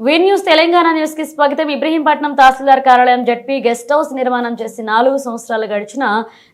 వి news Telangana న్యూస్కి స్వాగతం. ఇబ్రహీంపట్నం తహసీల్దార్ కార్యాలయం జడ్పీ గెస్ట్ హౌస్ నిర్మాణం చేసి నాలుగు సంవత్సరాలు గడిచిన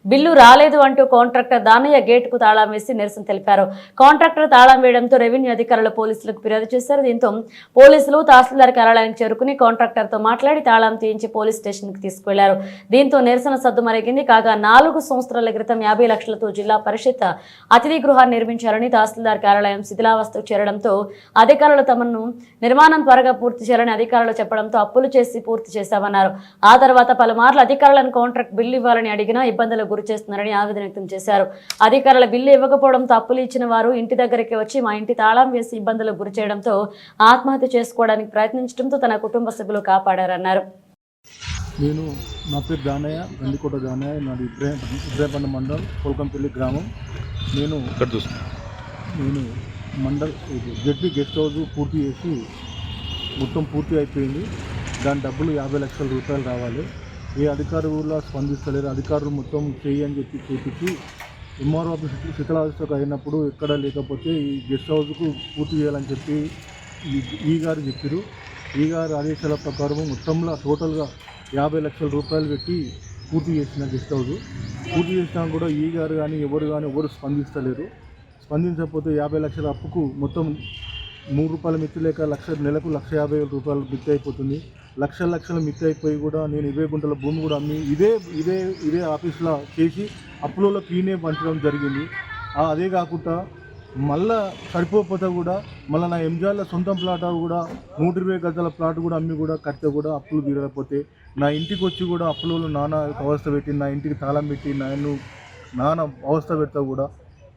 బిల్లు రాలేదు అంటూ కాంట్రాక్టర్ దానయ్య గేట్కు తాళం వేసి నిరసన తెలిపారు. కాంట్రాక్టర్ తాళం వేయడంతో రెవెన్యూ అధికారులు పోలీసులకు ఫిర్యాదు చేశారు. దీంతో పోలీసులు తహసీల్దార్ కార్యాలయానికి చేరుకుని కాంట్రాక్టర్తో మాట్లాడి తాళం తీయించి పోలీస్ స్టేషన్కి తీసుకువెళ్ళారు. దీంతో నిరసన సద్దుమరిగింది. కాగా నాలుగు సంవత్సరాల క్రితం యాభై లక్షలతో జిల్లా పరిషత్ అతిథి గృహాన్ని నిర్మించారని తహసీల్దార్ కార్యాలయం శిథిలావస్థకు చేరడంతో అధికారులు తమను నిర్మాణం త్వరగా పూర్తి చేయాలని అధికారులు చెప్పడంతో అప్పులు చేసి పూర్తి చేశామన్నారు. ఆ తర్వాత పలుమార్లు అధికారులను కాంట్రాక్ట్ బిల్లు ఇవ్వాలని అడిగినా ఇబ్బందులకు గురి చేస్తున్నారని ఆవేదన వ్యక్తం చేశారు. అధికారుల బిల్లు ఇవ్వకపోవడంతో అప్పులు ఇచ్చిన వారు ఇంటి దగ్గరికి వచ్చి మా ఇంటి తాళం వేసి ఇబ్బందులకు గురి చేయడంతో ఆత్మహత్య చేసుకోవడానికి ప్రయత్నించడంతో తన కుటుంబ సభ్యులు కాపాడారన్నారు. నేను నా పేరు జానయ్య గండికోట జానయ్య నాది ఇబ్రాహిం ఇబ్రాహింపట్నం మండల్ కోల్కంపల్లి గ్రామం. నేను ఇక్కడ చూసుకో నేను మండల్ జడ్పీ గెస్ట్ హౌస్ పూర్తి చేసి మొత్తం పూర్తి అయిపోయింది. దాని డబ్బులు యాభై లక్షల రూపాయలు రావాలి. ఏ అధికారులు స్పందిస్తలేరు. అధికారులు మొత్తం చేయి అని చెప్పి చూపించి ఎంఆర్ఓ ఆఫీస్ శిథిలావస్థకు అయినప్పుడు ఎక్కడ లేకపోతే ఈ గెస్ట్ హౌస్కు పూర్తి చేయాలని చెప్పి ఈ- గారు చెప్పారు ఈ గారు ఆదేశాల ప్రకారం మొత్తంలో టోటల్గా యాభై లక్షల రూపాయలు పెట్టి పూర్తి చేసిన గెస్ట్ హౌస్. పూర్తి చేసినా కూడా ఈ గారు కానీ ఎవరు కానీ ఎవరు స్పందిస్తలేరు. స్పందించకపోతే యాభై లక్షల అప్పుకు మొత్తం మూడు రూపాయల మిత్తి లేక లక్ష నెలకు లక్ష యాభై వేల రూపాయలు మిత్తి అయిపోతుంది. లక్ష లక్షల మిత్తి అయిపోయి కూడా నేను ఇరవై గుంటల భూమి కూడా అమ్మి ఇదే ఇదే ఇదే ఆఫీస్లో చేసి అప్పులలో పీనే పంచడం జరిగింది. అదే కాకుండా మళ్ళా సరిపోకపోతే కూడా మళ్ళీ నా ఎంజాల సొంతం ప్లాట్ కూడా నూట ఇరవై గజాల ప్లాట్ కూడా అమ్మి కూడా కడితే కూడా అప్పులు తీరకపోతే నా ఇంటికి వచ్చి కూడా అప్పులలో నాన్న అవస్థ పెట్టి నా ఇంటికి తాళం పెట్టి నన్ను నాన్న అవస్థ పెడతా కూడా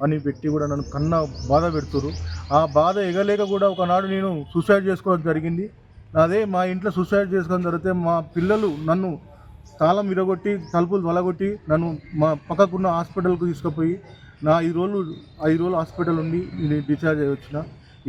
అని పెట్టి కూడా నన్ను కన్నా బాధ పెడుతురు ఆ బాధ ఎగలేక కూడా ఒకనాడు నేను సూసైడ్ చేసుకోవడం జరిగింది. అదే మా ఇంట్లో సూసైడ్ చేసుకోవడం జరిగితే మా పిల్లలు నన్ను తాళం విరగొట్టి తలుపులు వలగొట్టి నన్ను మా పక్కకున్న హాస్పిటల్కు తీసుకుపోయి నా ఐదు రోజులు ఐదు రోజులు హాస్పిటల్ ఉండి నేను డిశ్చార్జ్ అయ్యి వచ్చిన.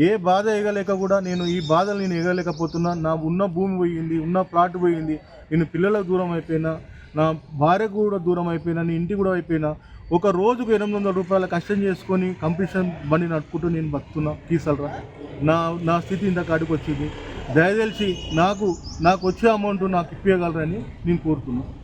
ఏ బాధ ఎగలేక కూడా నేను ఈ బాధలు నేను ఎగలేకపోతున్నా. నా ఉన్న భూమి పోయింది ఉన్న ప్లాట్ పోయింది. నేను పిల్లలకు దూరం అయిపోయినా. నా భార్యకు కూడా దూరం అయిపోయినా నీ ఇంటి కూడా అయిపోయినా ఒక రోజుకు ఎనిమిది వందల రూపాయల కష్టం చేసుకొని కంపిషన్ బండి నడుపుకుంటూ నేను బతుకున్నా తీసలరా నా నా స్థితి ఇంత కాడికి వచ్చింది. దయదలిచి నాకు నాకు వచ్చే అమౌంట్ నాకు ఇప్పగలరని నేను కోరుతున్నాను